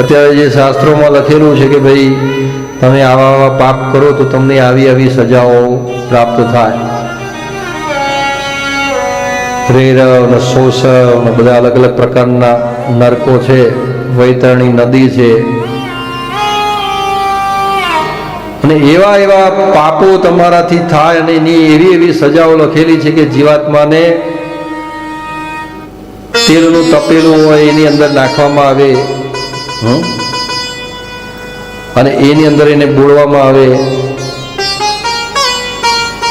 અત્યારે જે શાસ્ત્રોમાં લખેલું છે કે ભાઈ, તમે આવા આવા પાપ કરો તો તમને આવી આવી સજાઓ પ્રાપ્ત થાય રેરવ ને શોષવ ને બધા અલગ અલગ પ્રકારના નરકો છે, વૈતરણી નદી છે અને એવા એવા પાપો તમારાથી થાય અને એની એવી એવી સજાઓ લખેલી છે કે જીવાત્માને તેલનું તપેલું હોય એની અંદર નાખવામાં આવે? અને એની અંદર એને બોળવામાં આવે.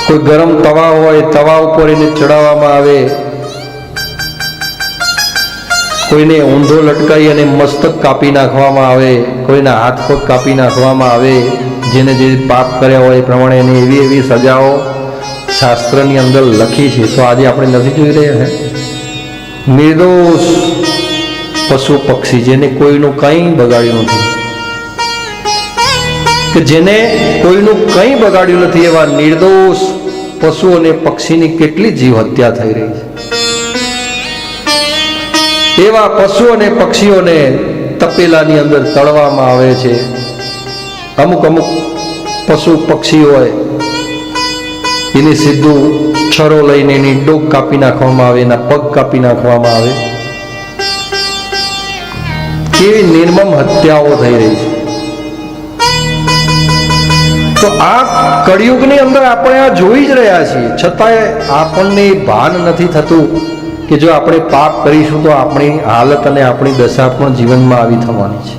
કોઈ ગરમ તવા હોય, તવા ઉપર એને ચડાવવામાં આવે. કોઈને ઊંધો લટકાઈ અને મસ્તક કાપી નાખવામાં આવે. કોઈના હાથ પગ કાપી નાખવામાં આવે. જેને જે પાપ કર્યા હોય એ પ્રમાણે એની એવી એવી સજાઓ શાસ્ત્રની અંદર લખી છે. તો આજે આપણે નથી જોઈ રહ્યા હે? નિર્દોષ પશુ પક્ષી જેને કોઈનું કંઈ બગાડ્યું નથી. કે જેને કોઈનું કંઈ બગાડ્યું નથી એવા નિર્દોષ પશુ અને પક્ષીની કેટલી જીવ હત્યા થઈ રહી છે. એવા પશુ અને પક્ષીઓને તપેલાની અંદર તળવામાં આવે છે. અમુક અમુક પશુ પક્ષી હોય, એની સીધું છરો લઈને એની ડોક કાપી નાખવામાં આવે, એના પગ કાપી નાખવામાં આવે. કેવી નિર્મમ હત્યાઓ થઈ રહી છે. તો આ કળિયુગની અંદર આપણે આ જોઈ જ રહ્યા છીએ. છતાંય આપણને ભાન નથી થતું કે જો આપણે પાપ કરીશું તો આપણી હાલત અને આપણી દશા પણ જીવનમાં આવી થવાની છે.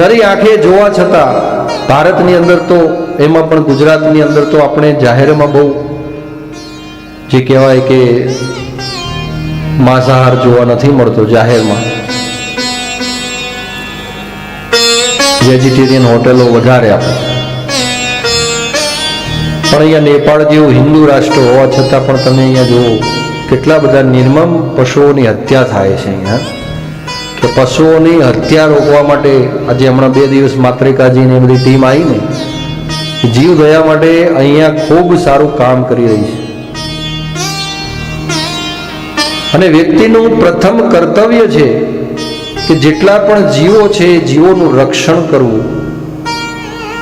નરી આંખે જોવા છતાં ભારતની અંદર તો, એમાં પણ ગુજરાતની અંદર તો આપણે જાહેરમાં બહુ જે કહેવાય કે માંસાહાર જોવા નથી મળતો જાહેરમાં. વેજીટેરિયન હોટેલો વધારે આપે. પણ અહીંયા નેપાળ જેવું હિન્દુ રાષ્ટ્ર હોવા છતાં પણ તમે અહીંયા જુઓ, કેટલા બધા નિર્મમ પશુઓની હત્યા થાય છે અહીંયા. કે પશુઓની હત્યા રોકવા માટે આજે હમણાં બે દિવસ માત્રિકાજીની એ બધી ટીમ આવીને જીવ દયા માટે અહીંયા ખૂબ સારું કામ કરી રહી છે. અને વ્યક્તિનું પ્રથમ કર્તવ્ય છે કે જેટલા પણ જીવો છે જીવોનું રક્ષણ કરવું.